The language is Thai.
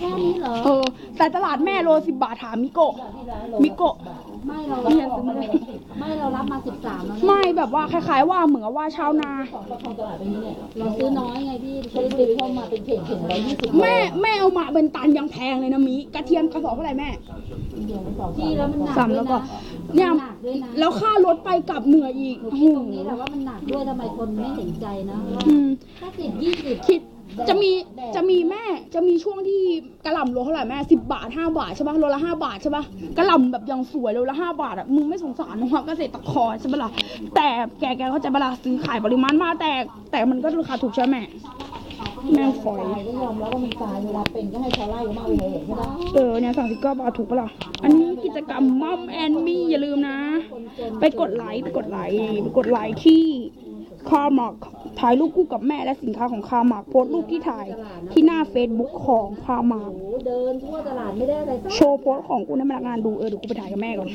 แค่นี้เหรอ เออแต่ตลาดแม่โลสิบบาทถามมิโกะมิโกะ ไม่เรารับไม่เรารับมาสิบสามแล้วนะไม่แบบว่าคล้ายๆว่าเหมือนกับว่าชาวนา เราซื้อน้อยไงพี่เขาเลยซื้อเข้ามาเป็นเข่งเข่งร้อยยี่สิบแม่แม่เอามาเป็นตันยังแพงเลยนะมิกระเทียมกระสอบเท่าไหร่แม่พี่แล้วมันหนักสามด้แล้ววยก็นะเนี่ยมันหนักด้วยนะแล้วค่ารถไปกลับเหนื่อยอีกหนูโอ้คิดโหตรงนี้แหละว่ามันหนักด้วยทำไมคนไม่เห็นใจนะว่าอืม ถ้าสิบยี่สิบคิด จะมีจะมีแม่จะมีช่วงที่กระหล่ำโลเท่าไหร่แม่สิบบาทห้าบาทใช่ปะโลละห้าบาทใช่ปะกระหล่ำแบบยังสวยโลละห้าบาทอะมึงไม่สงสารนะเกษตรกรใช่ปะล่ะแต่แกแกเข้าใจปะล่ะซื้อขายปริมาณมากแต่แต่มันก็ราคาถูกใช่ไหมแม่แม่งฝอยตายก็ยอมแล้วว่ามันตายเวลาเป็นก็ให้ชาวไร่มาเอาไปเลยใช่ไหมเออเนี่ยสามสิบเก้าบาทถูกปะล่ะอันนี้กิจกรรมมัมแอนมี่อย่าลืมนะ ไปกดไลค์ไปกดไลค์ไปกดไลค์ที่คาร์มาร์ก ถ่ายรูปคู่กับแม่และสินค้าของคาร์มาร์กโพสต์รูปที่ถ่ายที่หน้า Facebook ของคาร์มาร์กโอ้โหเดินทั่วตลาดไม่ได้อะไรสัก โชว์โพสต์ของกูให้พนักงานดู เออเดี๋ยวกูไปถ่ายกับแม่ก่อน